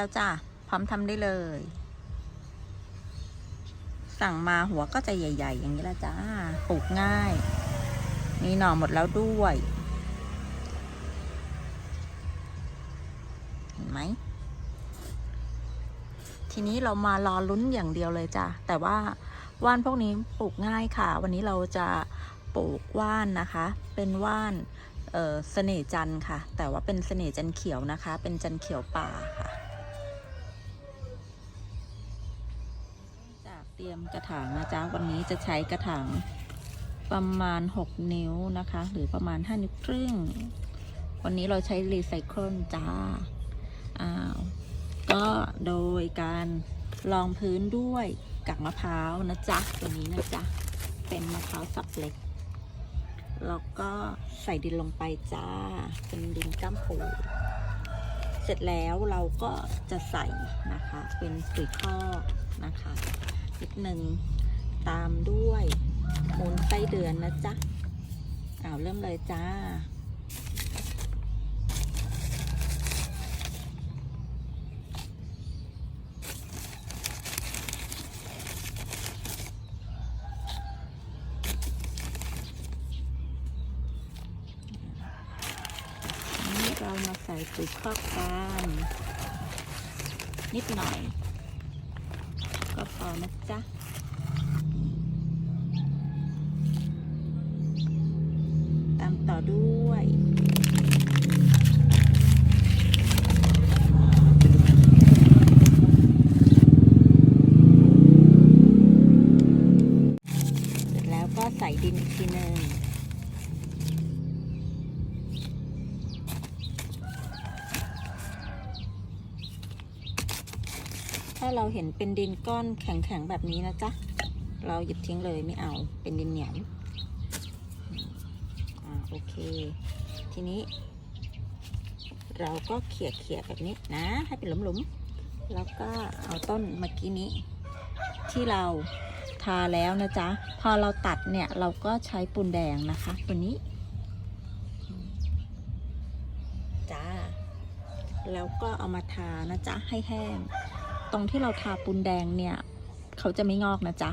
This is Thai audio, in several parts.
แล้วจ้ะ พร้อมทำได้เลย สั่งมาหัวก็จะใหญ่ ๆ อย่างนี้ละจ้าปลูกง่าย มีหน่อหมดแล้วด้วย เห็นไหม ทีนี้เรามารอลุ้นอย่างเดียวเลยจ้ะ แต่ว่าว่านพวกนี้ปลูกง่ายค่ะ วันนี้เราจะปลูกว่านนะคะ เป็นว่านเอ่อเสน่จันค่ะ แต่ว่าเป็นเสน่จันเขียวนะคะ เป็นจันเขียวป่าค่ะ ตรียมกระถางนะจ๊ะวันนี้จะใช้กระถางประมาณ 6 นิ้วนะคะ หรือประมาณ 5 นิ้วครึ่ง วันนี้เราใช้รีไซเคิลจ้าอ้าวก็โดยการรองพื้นด้วยกากมะพร้าวนะจ๊ะตัวนี้นะจ๊ะเป็นมะพร้าวสับเล็ก แล้วก็ใส่ดินลงไปจ้า เป็นดินก้ามปูเสร็จแล้วเราก็จะใส่นะคะเป็นปุ๋ยคอกนะคะ นิดหนึ่งตามด้วยมูลไส้เดือนนะจ๊ะอ้าวเริ่มเลยจ้า เรามาใส่ปุ๋ยคอกกันนิดหน่อย ต่อนะจ๊ะตามต่อด้วยเสร็จแล้วก็ใส่ดินอีกทีหนึ่ง ถ้าเราเห็นเป็นดินก้อนแข็งๆแบบนี้นะจ๊ะ เราหยิบทิ้งเลยไม่เอา เป็นดินเหนียวอ่าโอเค ทีนี้ เราก็เขี่ยเขี่ยแบบนี้นะ ให้เป็นหลุมๆ แล้วก็เอาต้นเมื่อกี้นี้ ที่เราทาแล้วนะจ๊ะ พอเราตัดเนี่ยเราก็ใช้ปูนแดงนะคะ ตัวนี้จ้า แล้วก็เอามาทานะจ๊ะให้แห้ง ตรงที่เราทาปูนแดงเนี่ย เขาจะไม่งอกนะจ๊ะ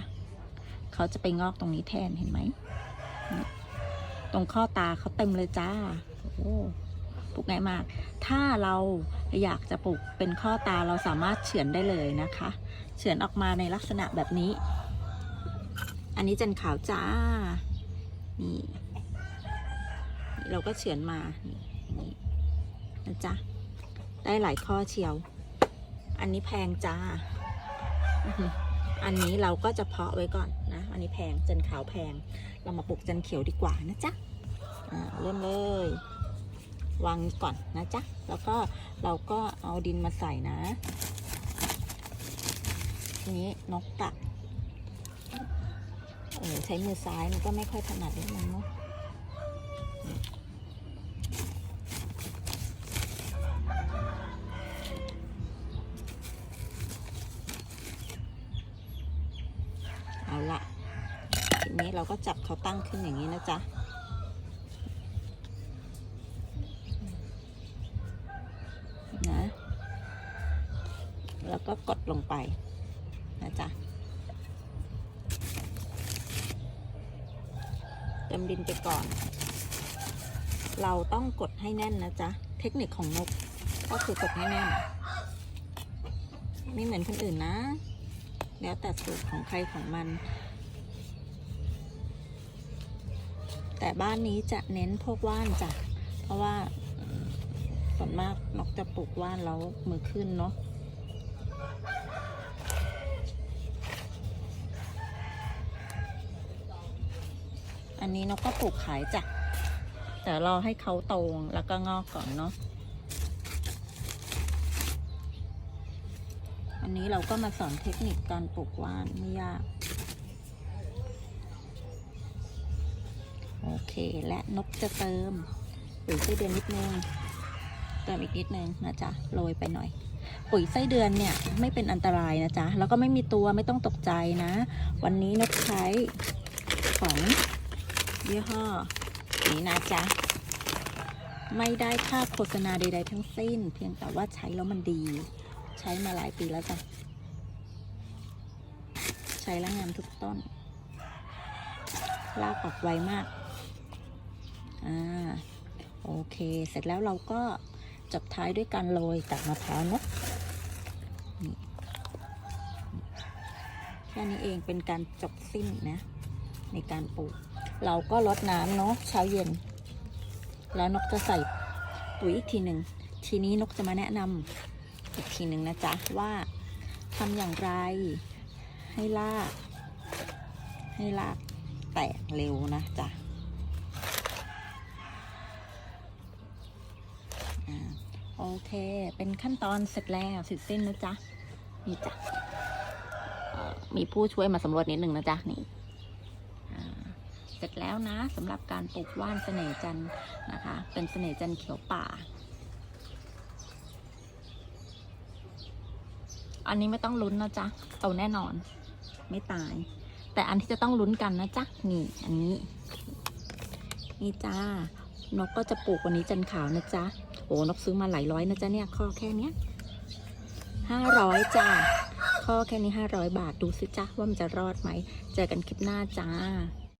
เขาจะไปงอกตรงนี้แทนเห็นไหม ตรงข้อตาเขาเต็มเลยจ้า โอ้ปลูกง่ายมาก ถ้าเราอยากจะปลูกเป็นข้อตาเราสามารถเฉือนได้เลยนะคะ เฉือนออกมาในลักษณะแบบนี้ อันนี้จันขาวจ้า นี่เราก็เฉือนมา นี่นี่นะจ๊ะ ได้หลายข้อเชียว อันนี้แพงจ้า อันนี้เราก็จะเพาะไว้ก่อนนะ อันนี้แพงจันขาวแพง เรามาปลูกจันเขียวดีกว่านะจ๊ะเริ่มเลยวางก่อนนะจ๊ะ แล้วก็เราก็เอาดินมาใส่นะ ทีนี้นกตักเออใช้มือซ้ายมันก็ไม่ค่อยถนัดนิดนึงเนาะ เอาละทีนี้เราก็จับเขาตั้งขึ้นอย่างนี้นะจ๊ะนะแล้วก็กดลงไปนะจ๊ะเติมดินไปก่อน เราต้องกดให้แน่นนะจ๊ะ เทคนิคของนกก็คือกดให้แน่น ไม่เหมือนคนอื่นนะ แล้วแต่สูตรของใครของมัน แต่บ้านนี้จะเน้นพวกว่านจ้ะเพราะว่าส่วนมากนกจะปลูกว่านแล้วมือขึ้นเนาะอันนี้นกก็ปลูกขายจ้ะแต่รอให้เขาโตแล้วก็งอกก่อนเนาะ อันนี้เราก็มาสอนเทคนิคการปลูกว่านไม่ยาก โอเคและนกจะเติมปุ๋ยไส้เดือนนิดนึง เติมอีกนิดนึงนะจ๊ะโรยไปหน่อย ปุ๋ยไส้เดือนเนี่ยไม่เป็นอันตรายนะจ๊ะแล้วก็ไม่มีตัวไม่ต้องตกใจนะ วันนี้นกใช้ของยี่ห้อนี้นะจ๊ะไม่ได้ค่าโฆษณาใด ๆ ทั้งสิ้น เพียงแต่ว่าใช้แล้วมันดี ใช้มาหลายปีแล้วจ้ะ ใช้แล้วงามทุกต้น ลากออกไวมาก อ่า โอเค เสร็จแล้วเราก็จบท้ายด้วยการโรยกับมะพร้าวเนะนี่แค่นี้เองเป็นการจบสิ้นนะ ในการปลูก เราก็ลดน้ำเนาะเช้าเย็น แล้วนกจะใส่ปุ๋ยอีกทีหนึ่ง ทีนี้นกจะมาแนะนำ อีกทีหนึ่งนะจ๊ะ ว่าทำอย่างไรให้ราก ให้รากแตกเร็วนะจ๊ะอโอเค เป็นขั้นตอนเสร็จแล้วเสร็จสิ้นนะจ๊ะ นี่จ้ะมีผู้ช่วยมาสำรวจนิดหนึ่งนะจ๊ะ นี่เสร็จแล้วนะสำหรับการปลูกว่านเสน่ห์จันนะคะ เป็นเสน่ห์จันเขียวป่า อันนี้ไม่ต้องลุ้นนะจ๊ะโตแน่นอน ไม่ตาย แต่อันที่จะต้องลุ้นกันนะจ๊ะนี่อันนี้ นี่จ้านกก็จะปลูกวันนี้จันขาวนะจ๊ะโอ้นกซื้อมาหลายร้อยนะจ๊ะเนี่ยข้อแค่เนี้ยห้าร้อยจ้าข้อแค่นี้ห้าร้อยบาทดูสิจ้าว่ามันจะรอดไหม เจอกันคลิปหน้าจ้า